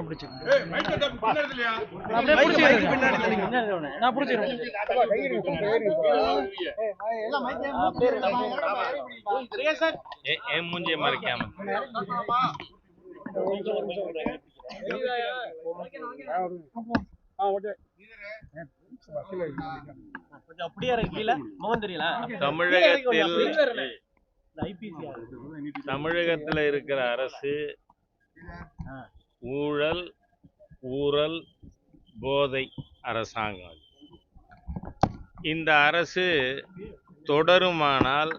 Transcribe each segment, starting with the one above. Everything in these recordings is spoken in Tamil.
நான் பிடிச்சிக்கிறேன் நான் மூஞ்சிய மறைக்காம. கொஞ்சம் அப்படியே கீழே. முகம் தெரியல. தமிழகத்தில் ஐபிசி தமிழகத்துல இருக்கிற அரசு ஊழல் ஊழல் போதை அரசாங்கம். இந்த அரசு தொடருமானால்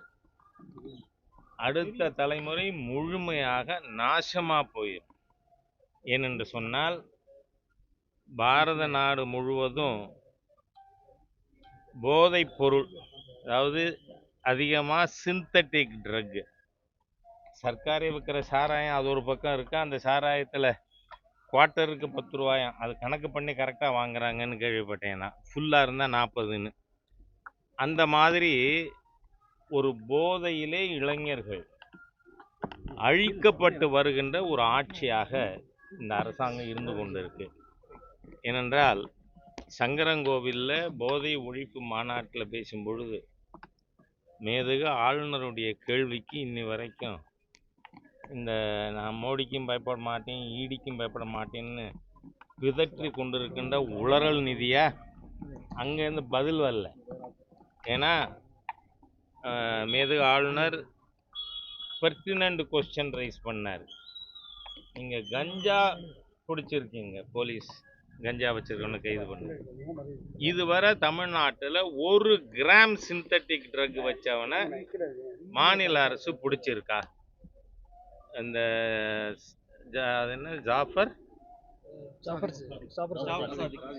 அடுத்த தலைமுறை முழுமையாக நாசமாக போயிடும் ஏனென்று சொன்னால் பாரத நாடு முழுவதும் போதைப் பொருள் அதாவது அதிகமாக சிந்தட்டிக் ட்ரக்கு சர்க்காரே விற்கிற சாராயம் அது ஒரு பக்கம் இருக்குது அந்த சாராயத்தில் குவார்ட்டருக்கு பத்து ரூபாயாம் அது கணக்கு பண்ணி கரெக்டாக வாங்குறாங்கன்னு கேள்விப்பட்டேன். நான் ஃபுல்லாக இருந்தால் நாற்பதுன்னு அந்த மாதிரி ஒரு போதையிலே இளைஞர்கள் அழிக்கப்பட்டு வருகின்ற ஒரு ஆட்சியாக இந்த அரசாங்கம் இருந்து கொண்டிருக்கு. ஏனென்றால் சங்கரங்கோவிலில் போதை ஒழிப்பு மாநாட்டில் பேசும் பொழுது மேதகு ஆளுநருடைய கேள்விக்கு இன்னி வரைக்கும் இந்த நான் மோடிக்கும் பயப்பட மாட்டேன் ஈடிக்கும் பயப்பட மாட்டேன்னு பிதற்றி கொண்டிருக்கின்ற உளறல் நிதியா? அங்கேருந்து பதில் வரல. ஏன்னா மேது ஆளுநர் பெர்டினண்ட் கொஸ்டின் ரைஸ் பண்ணார். நீங்கள் கஞ்சா பிடிச்சிருக்கீங்க போலீஸ் கஞ்சா வச்சிருக்கவனு கைது பண்ணு இதுவரை தமிழ்நாட்டில் ஒரு கிராம் சிந்தட்டிக் ட்ரக் வச்சவனை மாநில அரசு பிடிச்சிருக்கா? அந்த ஜா- அது என்ன? ஜாஃபர்?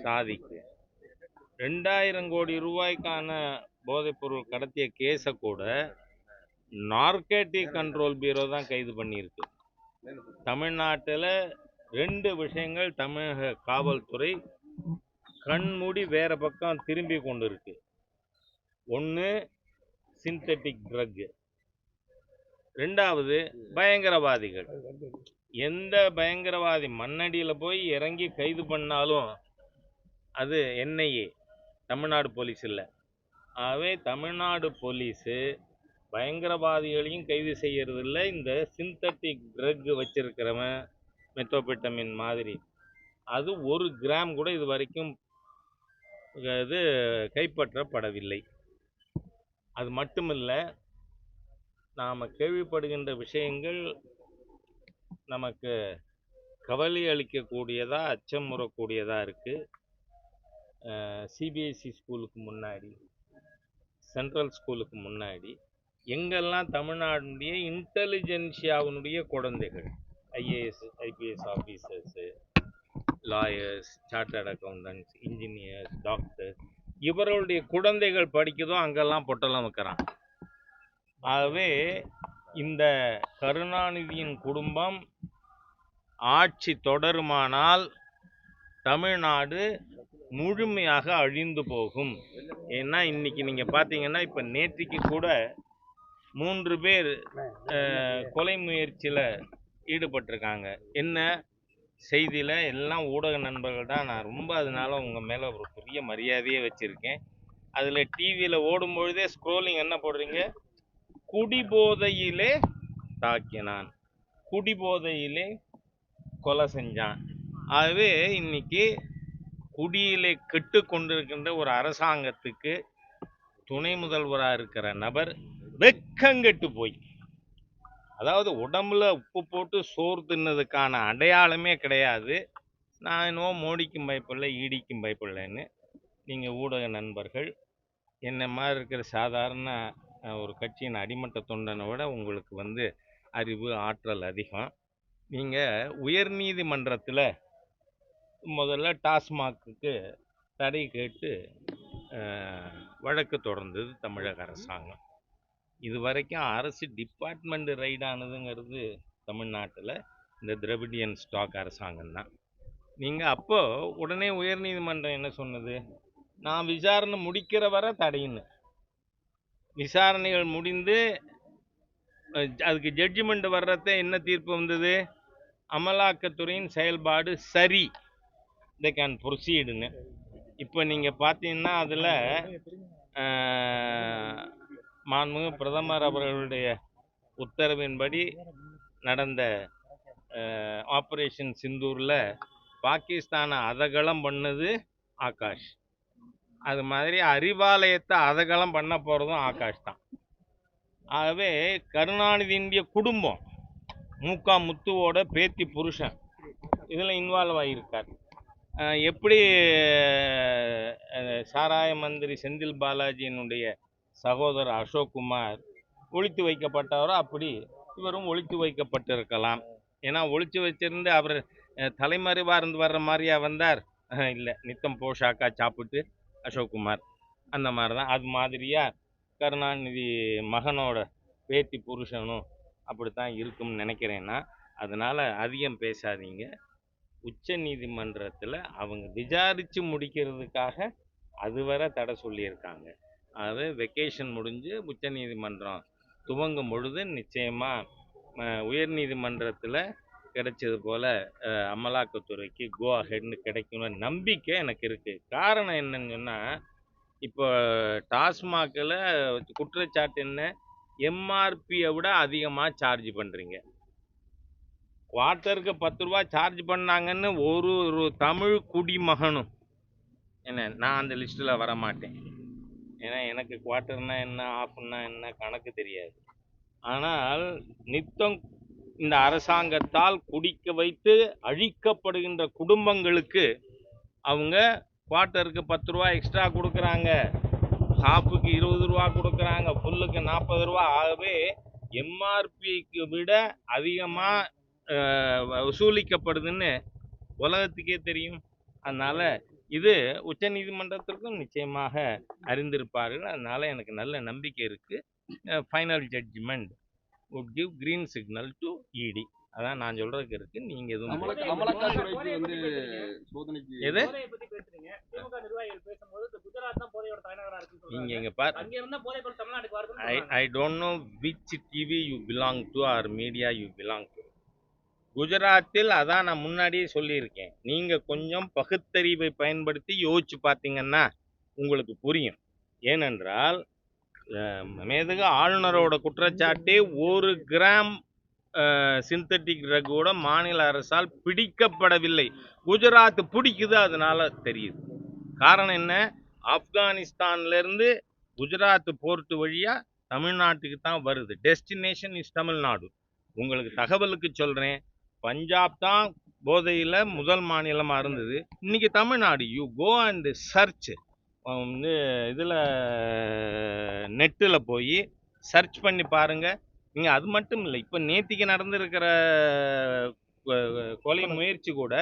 சாதிக்கு ரெண்டாயிரம் கோடி ரூபாய்க்கான போதைப்பொருள் கடத்திய கேஸை கூட நார்கேட்டிக் கண்ட்ரோல் பியூரோ தான் கைது பண்ணியிருக்கு. தமிழ்நாட்டில் ரெண்டு விஷயங்கள் தமிழக காவல்துறை கண்மூடி வேற பக்கம் திரும்பி கொண்டு இருக்கு. ஒன்று சிந்தட்டிக் ட்ரக் ரெண்டாவது பயங்கரவாதிகள். எந்த பயங்கரவாதி மண்ணடியில் போய் இறங்கி கைது பண்ணாலும் அது என்ஐஏ தமிழ்நாடு போலீஸ் இல்லை. ஆகவே தமிழ்நாடு போலீஸு பயங்கரவாதிகளையும் கைது செய்யறதில்ல. இந்த சிந்தட்டிக் ட்ரக் வச்சிருக்கிறவன் மெத்தோபெட்டமின் மாதிரி. அது ஒரு கிராம் கூட இது வரைக்கும் இது கைப்பற்றப்படவில்லை. அது மட்டுமில்ல நாம் கேள்விப்படுகின்ற விஷயங்கள் நமக்கு கவலை அளிக்கக்கூடியதாக அச்சம் முறக்கூடியதாக இருக்குது சிபிஎஸ்சி ஸ்கூலுக்கு முன்னாடி சென்ட்ரல் ஸ்கூலுக்கு முன்னாடி எங்கெல்லாம் தமிழ்நாடுடைய இன்டெலிஜென்சியாவினுடைய குழந்தைகள் IAS IPS officers lawyers chartered accountants engineers doctors இவர்களுடைய குழந்தைகள் படிக்குதோ அங்கெல்லாம் பொட்டெல்லாம் வைக்கிறான் ஆகவே இந்த கருணாநிதியின் குடும்பம் ஆட்சி தொடருமானால் தமிழ்நாடு முழுமையாக அழிந்து போகும். ஏன்னா இன்னைக்கு நீங்கள் பார்த்தீங்கன்னா இப்போ நேற்றுக்கு கூட மூன்று பேர் கொலை முயற்சியில் ஈடுபட்டிருக்காங்க. என்ன செய்தியில்? எல்லாம் ஊடக நண்பர்கள் தான். நான் ரொம்ப அதனால உங்கள் மேலே ஒரு பெரிய மரியாதையே வச்சுருக்கேன். அதில் டிவியில் ஓடும்பொழுதே ஸ்க்ரோலிங் என்ன போடுறீங்க? குடிபோதையிலே தாக்கினான். குடிபோதையிலே கொலை செஞ்சான். ஆகவே இன்னைக்கு குடியிலே கெட்டு கொண்டிருக்கின்ற ஒரு அரசாங்கத்துக்கு துணை முதல்வராக இருக்கிற நபர் வெக்கங்கெட்டு போய். அதாவது உடம்புல உப்பு போட்டு சோறு தின்னதுக்கான அடையாளமே கிடையாது. நான் என்னவோ மோடிக்கும் பயப்படல ஈடிக்கும் பயப்படலன்னு. நீங்கள் ஊடக நண்பர்கள் என்ன மாதிரி இருக்கிற சாதாரண ஒரு கட்சியின் அடிமட்ட தொண்டனை விட உங்களுக்கு வந்து அறிவு ஆற்றல் அதிகம். நீங்கள் உயர்நீதிமன்றத்தில் முதல்ல டாஸ்மாக்குக்கு தடை கேட்டு வழக்கு தொடர்ந்தது தமிழக அரசாங்கம். இது வரைக்கும் அரசு டிபார்ட்மெண்ட் ரைடானதுங்கிறது தமிழ்நாட்டில் இந்த திரவிடியன் ஸ்டாக் அரசாங்கம் தான். நீங்கள் அப்போ உடனே உயர்நீதிமன்றம் என்ன சொன்னது? நான் விசாரணை முடிக்கிற வரை தடையின்னு விசாரணைகள் முடிந்து அதுக்கு ஜட்ஜ்மெண்ட் வர்றத என்ன தீர்ப்பு வந்தது? அமலாக்கத்துறையின் செயல்பாடு சரி. தே கேன் ப்ரொசீடுன்னு இப்போ நீங்கள் பார்த்தீங்கன்னா அதில் மாண்புமிகு பிரதமர் அவர்களுடைய உத்தரவின்படி நடந்த ஆப்ரேஷன் சிந்தூரில் பாகிஸ்தானை அதகலம் பண்ணது ஆகாஷ். அது மாதிரி அறிவாலயத்தை அதகலம் பண்ண போகிறதும் ஆகாஷ் தான். ஆகவே கருணாநிதியினுடைய குடும்பம் மூக்கா முத்துவோட பேத்தி புருஷன் இதில் இன்வால்வ் ஆகியிருக்கார். எப்படி சாராய மந்திரி செந்தில் பாலாஜியினுடைய சகோதரர் அசோக் குமார் ஒழித்து வைக்கப்பட்டவரோ அப்படி இவரும் ஒழித்து வைக்கப்பட்டிருக்கலாம். ஏன்னா ஒழித்து வச்சிருந்து அவர் தலைமறைவாக இருந்து வர்ற மாதிரியா வந்தார். இல்லை நித்தம் போஷாக்கா சாப்பிட்டு அசோக் குமார் அந்த மாதிரி தான் அது மாதிரியாக கருணாநிதி மகனோட பேத்தி புருஷனும் அப்படித்தான் இருக்கும்னு நினைக்கிறேன்னா அதனால் அதிகம் பேசாதீங்க. உச்ச நீதிமன்றத்தில் அவங்க விசாரித்து முடிக்கிறதுக்காக அதுவரை தடை சொல்லியிருக்காங்க. அது வெக்கேஷன் முடிஞ்சு உச்ச நீதிமன்றம் துவங்கும் பொழுது நிச்சயமாக உயர் நீதிமன்றத்தில் கிடைச்சது போல் அமலாக்கத்துறைக்கு கோ அஹெட்னு கிடைக்கும்னு நம்பிக்கை எனக்கு இருக்குது காரணம் என்னன்னு சொன்னால் இப்போ டாஸ்மாகில் குற்றச்சாட்டு என்ன? எம்ஆர்பியை விட அதிகமாக சார்ஜ் பண்ணுறீங்க குவார்ட்டருக்கு பத்து ரூபா சார்ஜ் பண்ணாங்கன்னு ஒரு ஒரு தமிழ் குடிமகனும் என்ன நான் அந்த லிஸ்ட்டில் வர மாட்டேன் ஏன்னா எனக்கு குவார்டர்னால் என்ன ஆஃப்னா என்ன கணக்கு தெரியாது. ஆனால் நித்தம் இந்த அரசாங்கத்தால் குடிக்க வைத்து அழிக்கப்படுகின்ற குடும்பங்களுக்கு அவங்க குவார்ட்டருக்கு பத்து ரூபா எக்ஸ்ட்ரா கொடுக்குறாங்க. ஹாஃபுக்கு இருபது ரூபா கொடுக்குறாங்க. ஃபுல்லுக்கு நாற்பது ரூபா. ஆகவே எம்ஆர்பிக்கு விட அதிகமாக வசூலிக்கப்படுதுன்னு உலகத்துக்கே தெரியும். அதனால் இது உச்சநீதிமன்றத்திற்கும் நிச்சயமாக அறிந்திருப்பார்கள். அதனால் எனக்கு நல்ல நம்பிக்கை இருக்குது final judgement would give green signal to இடி அதான் நான் சொல்றதுக்கு இருக்கு. நீங்க எதுவும் அமலாக்க- அமலாக்கத்துறைக்கு வந்து சோதனைக்கு எது? நீங்க இங்க பார் I. I don't know which TV you belong to or media you belong to குஜராத்தில் அதான் நான் முன்னாடியே சொல்லியிருக்கேன். நீங்க கொஞ்சம் பகுத்தறிவை பயன்படுத்தி யோசிச்சு பார்த்தீங்கன்னா உங்களுக்கு புரியும். ஏனென்றால் அஹ், ஆளுநரோட குற்றச்சாட்டே ஒரு கிராம் சிந்தட்டிக் ட்ரக்கோட மாநில அரசால் பிடிக்கப்படவில்லை. குஜராத் பிடிக்குது அதனால தெரியுது. காரணம் என்ன? ஆப்கானிஸ்தான்லேருந்து குஜராத் போர்ட்டு வழியாக தமிழ்நாட்டுக்கு தான் வருது. டெஸ்டினேஷன் இஸ் தமிழ்நாடு உங்களுக்கு தகவலுக்கு சொல்கிறேன் பஞ்சாப் தான் போதையில் முதல் மாநிலமாக இருந்தது. இன்றைக்கி Tamil Nadu. You go and search வந்து இதில் நெட்டில் போய் சர்ச் பண்ணி பாருங்கள் நீங்கள் அது மட்டும் இல்லை இப்போ நேத்திக்கு நடந்திருக்கிற கொலை முயற்சி கூட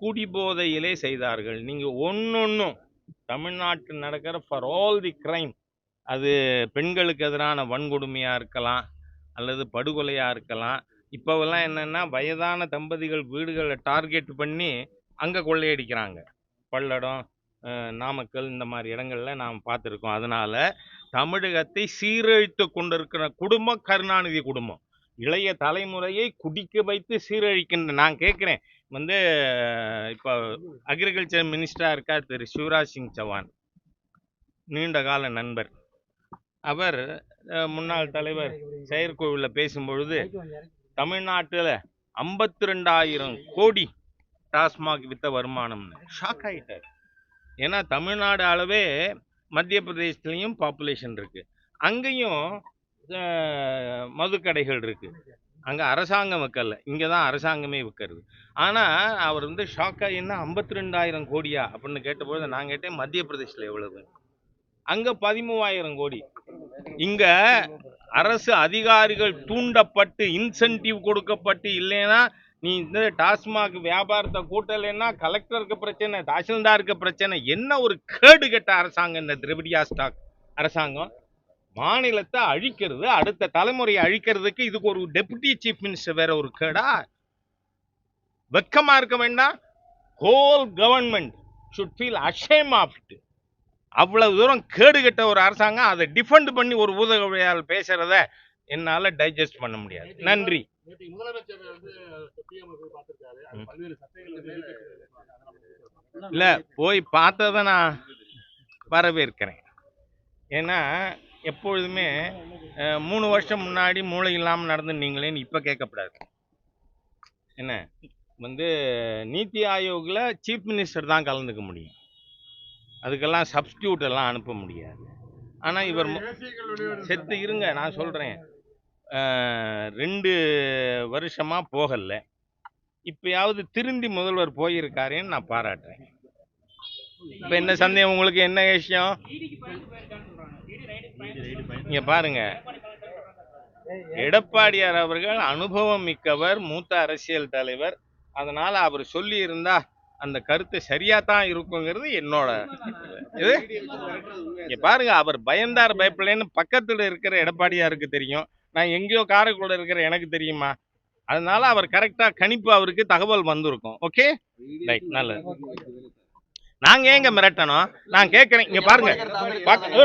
குடிபோதையிலே செய்தார்கள். நீங்கள் ஒன்றொன்றும் தமிழ்நாட்டில் நடக்கிற ஃபார் ஆல் தி கிரைம் அது பெண்களுக்கு எதிரான வன்கொடுமையாக இருக்கலாம் அல்லது படுகொலையாக இருக்கலாம். இப்போவெல்லாம் என்னென்னா வயதான தம்பதிகள் வீடுகளை டார்கெட் பண்ணி அங்கே கொள்ளையடிக்கிறாங்க. பல்லடம் நாமக்கல் இந்த மாதிரி இடங்களில் நாம் பார்த்துருக்கோம். அதனால் தமிழகத்தை சீரழித்து கொண்டிருக்கிற குடும்பம் கருணாநிதி குடும்பம். இளைய தலைமுறையை குடிக்க வைத்து சீரழிக்கின்ற நான் கேட்குறேன். வந்து இப்போ அக்ரிகல்ச்சர் மினிஸ்டராக இருக்கார் திரு சிவராஜ் சிங் சவான். நீண்ட கால நண்பர். அவர் முன்னாள் தலைவர் செயற்குழுவில் பேசும்பொழுது தமிழ்நாட்டில் ஐம்பத்தி ரெண்டாயிரம் கோடி டாஸ்மாக் வித்த வருமானம்னு. ஷாக் ஆயிட்டார். ஏன்னா தமிழ்நாடு அளவே மத்திய பிரதேசத்துலேயும் பாப்புலேஷன் இருக்குது அங்கேயும் மதுக்கடைகள் இருக்குது அங்கே அரசாங்கம் விற்கல இங்கே தான் அரசாங்கமே விற்கிறது ஆனால் அவர் வந்து ஷாக்காக என்ன ஐம்பத்தி ரெண்டாயிரம் கோடியா? அப்படின்னு கேட்டபொழுது நான் கேட்டேன் மத்திய பிரதேசில் எவ்வளவு? அங்கே பதிமூவாயிரம் கோடி. இங்கே அரசு அதிகாரிகள் தூண்டப்பட்டு இன்சென்டிவ் கொடுக்கப்பட்டு இல்லைன்னா நீ இந்த டாஸ்மாக் வியாபாரத்தை கூட்டலைன்னா கலெக்டருக்கு பிரச்சனை தாசில்தாருக்கு பிரச்சனை. என்ன ஒரு கேடு கெட்ட அரசாங்கம் இந்த திரவிடியா ஸ்டாக் அரசாங்கம்? மாநிலத்தை அழிக்கிறது அடுத்த தலைமுறையை அழிக்கிறதுக்கு இதுக்கு ஒரு டெபுட்டி சீஃப் மினிஸ்டர் வேற ஒரு கேடா? வெக்கமாக இருக்க வேண்டாம். Whole government should feel ashamed of it அவ்வளவு தூரம் கேடு கெட்ட ஒரு அரசாங்கம் அதை டிஃபெண்ட் பண்ணி ஒரு ஊதகவியால் பேசுறத என்னால் டைஜஸ்ட் பண்ண முடியாது. நன்றி. நேற்று முதலமைச்சர் வந்து பிஎம் போய் பார்த்திருக்காரு. பல்வேறு சர்ச்சைகள்? இல்லை போய் பார்த்ததை நான் வரவேற்கிறேன். ஏன்னா எப்பொழுதுமே மூணு வருஷம் முன்னாடி மூளை இல்லாமல் நடந்துனீங்களேன்னு இப்போ கேட்கக்கூடாது என்ன? வந்து நீத்தி ஆயோக்கில் சீஃப் மினிஸ்டர் தான் கலந்துக்க முடியும். அதுக்கெல்லாம் சப்ஸ்டியூட் எல்லாம் அனுப்ப முடியாது. ஆனால் இவர் செத்து இருங்க நான் சொல்கிறேன் ரெண்டு வருஷமாக போகல. இப்பயாவது திருந்தி முதல்வர் போயிருக்காருன்னு நான் பாராட்டுறேன். இப்போ என்ன சந்தேகம்? உங்களுக்கு என்ன விஷயம்? இங்கே இங்க பாருங்க. எடப்பாடியார் அவர்கள் அனுபவம் மிக்கவர் மூத்த அரசியல் தலைவர். அதனால அவர் சொல்லி இருந்தா அந்த கருத்து சரியா தான் இருக்குங்கிறது என்னோட இது. இங்க பாருங்க அவர் பயந்தார் பயப்படலைன்னு பக்கத்துல இருக்கிற எடப்பாடியாருக்கு தெரியும். நான் எங்கேயோ காரைக்குள்ள இருக்கிற எனக்கு தெரியுமா? அதனால அவர் கரெக்டா கணிப்பு அவருக்கு தகவல் வந்திருக்கும். ஓகே ரைட் நல்லது. நாங்க ஏங்க மிரட்டணும்? நான் கேட்கறேன். இங்க பாருங்க.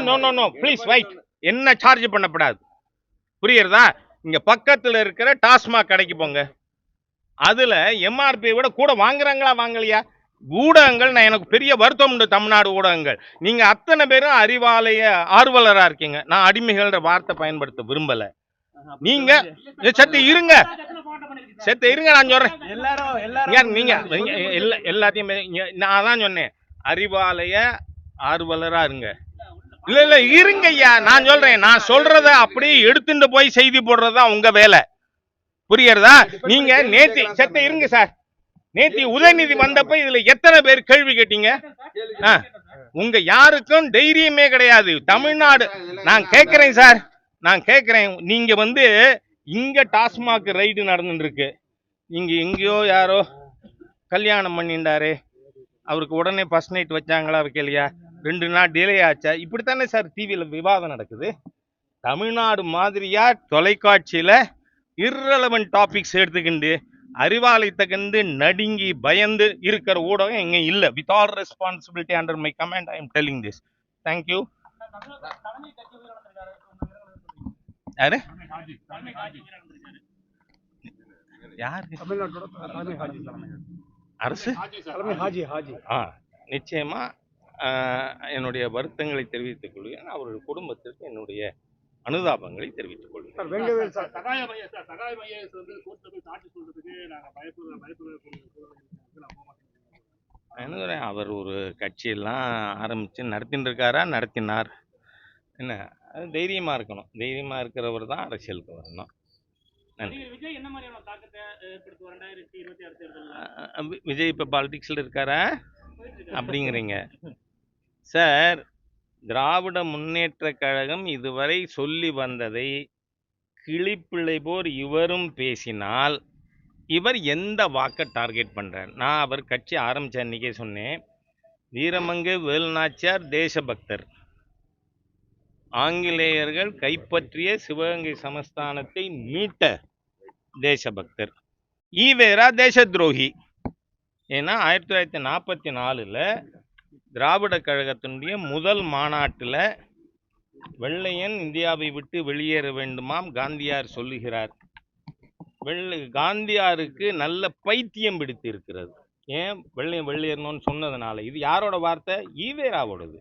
No no no please wait என்ன சார்ஜ் பண்ணப்படாது. புரியுறதா? இங்க பக்கத்துல இருக்கிற டாஸ்மாக் கடைக்கு போங்க. அதுல எம்ஆர்பி விட கூட வாங்குறாங்களா வாங்கலையா? ஊடகங்கள் நான் எனக்கு பெரிய வருத்தம் உண்டு தமிழ்நாடு ஊடகங்கள். நீங்க அத்தனை பேரும் அறிவாலய ஆர்வலரா இருக்கீங்க. நான் அடிமைகள்ன்ற வார்த்தை பயன்படுத்த விரும்பல. நீங்க சத்து இருங்க. செத்து இருங்க நான் சொல்றேன். நீங்க எல்லா எல்லாத்தையும் நான் தான் சொன்னேன். அறிவாலய ஆர்வலரா இருங்க. இல்ல இல்ல இருங்க ஐயா நான் சொல்றேன். நான் சொல்றத அப்படியே எடுத்துட்டு போய் செய்தி போடுறதா உங்க வேலை. புரியுறதா நீங்க நேத்தி செத்த இருங்க சார். நேத்தி உதயநிதி வந்தப்ப இதுல எத்தனை பேர் கேள்வி கேட்டீங்க? உங்க யாருக்கும் தைரியமே கிடையாது. தமிழ்நாடு நான் கேட்கிறேன் சார். நான் கேட்குறேன் நீங்கள் வந்து இங்கே டாஸ்மாக் ரைடு நடந்துட்டுருக்கு இங்கே எங்கேயோ யாரோ கல்யாணம் பண்ணிட்டாரு அவருக்கு உடனே ஃபஸ்ட் நைட் வச்சாங்களா வைக்கலையா ரெண்டு நாள் டிலே ஆச்சா? இப்படித்தானே சார் டிவியில் விவாதம் நடக்குது. தமிழ்நாடு மாதிரியா தொலைக்காட்சியில் irrelevant டாபிக்ஸ் எடுத்துக்கிண்டு அறிவாலயத்தை கண்டு நடுங்கி பயந்து இருக்கிற ஊடகம் எங்கே இல்லை. With all responsibility under my command I am telling this thank you தலைமை கட்சி உயிர் வந்திருக்காரு யாரு தலைமை கட்சி உயிர் வந்திருக்காரு யாரு தமிழ்நாட்டோட தலைமை ஹாஜி தலைமை அரசு? நிச்சயமா என்னுடைய வருத்தங்களை தெரிவித்துக் கொள்கிறேன். அவருடைய குடும்பத்திற்கு என்னுடைய அனுதாபங்களை தெரிவித்துக் கொள்கிறேன். அவர் ஒரு கட்சியெல்லாம் ஆரம்பித்து நடத்தின்னு இருக்காரா? நடத்தினார். என்ன? அது தைரியமாக இருக்கணும். தைரியமாக இருக்கிறவர் தான் அரசியலுக்கு வரணும். விஜய் என்ன மாதிரியான தாக்கத்தை ஏற்படுத்தும் ரெண்டாயிரத்தி இருபத்தி ஆறு தேர்தலில்? அ, வி- விஜய் இப்போ பாலிடிக்ஸில் இருக்காரா? அப்படிங்கிறீங்க. சார் திராவிட முன்னேற்ற கழகம் இதுவரை சொல்லி வந்ததை கிளிப்பிள்ளை போர் இவரும் பேசினால் இவர் எந்த வாக்கை டார்கெட் பண்றார்? நான் அவர் கட்சி ஆரம்பிச்ச அன்னைக்கே சொன்னேன். வீரமங்கு வேலுநாச்சியார் தேசபக்தர். ஆங்கிலேயர்கள் கைப்பற்றிய சிவகங்கை சமஸ்தானத்தை மீட்ட தேசபக்தர். ஈவேரா தேச துரோகி ஏன்னா ஆயிரத்தி தொள்ளாயிரத்தி நாற்பத்தி நாலில் திராவிட கழகத்தினுடைய முதல் மாநாட்டில் வெள்ளையன் இந்தியாவை விட்டு வெளியேற வேண்டுமாம் காந்தியார் சொல்லுகிறார். வெள்ளை காந்தியாருக்கு நல்ல பைத்தியம் பிடித்து இருக்கிறது ஏன்? வெள்ளையன் வெளியேறணும்னு சொன்னதுனால. இது யாரோட வார்த்தை? ஈவேராவோடது.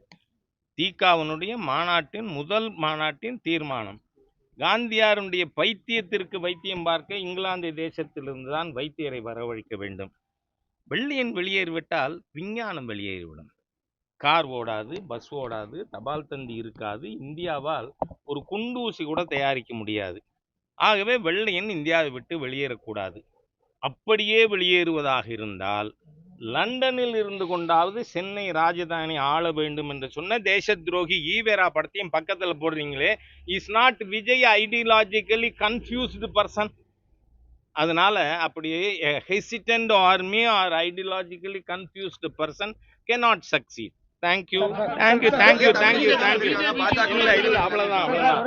தீக்காவனுடைய மாநாட்டின் முதல் மாநாட்டின் தீர்மானம். காந்தியாருடைய பைத்தியத்திற்கு வைத்தியம் பார்க்க இங்கிலாந்து தேசத்திலிருந்து தான் வைத்தியரை வரவழைக்க வேண்டும். வெள்ளையன் வெளியேறிவிட்டால் விஞ்ஞானம் வெளியேறிவிடும். கார் ஓடாது பஸ் ஓடாது தபால் தந்தி இருக்காது இந்தியாவால் ஒரு குண்டூசி கூட தயாரிக்க முடியாது. ஆகவே வெள்ளையன் இந்தியாவை விட்டு வெளியேறக்கூடாது. அப்படியே வெளியேறுவதாக இருந்தால் லண்டனில் இருந்து கொண்டாவது சென்னை ராஜதானி ஆள வேண்டும் என்று சொன்ன தேச துரோகி ஈவேரா படத்தையும் பக்கத்துல போடுறீங்களே. Is not Vijay ideologically confused person அதனால அப்படியே hesitant army are ideologically confused person cannot succeed. Thank you thank you thank you thank you thank you இல்லை அவ்வளோதான் அவ்வளோதான்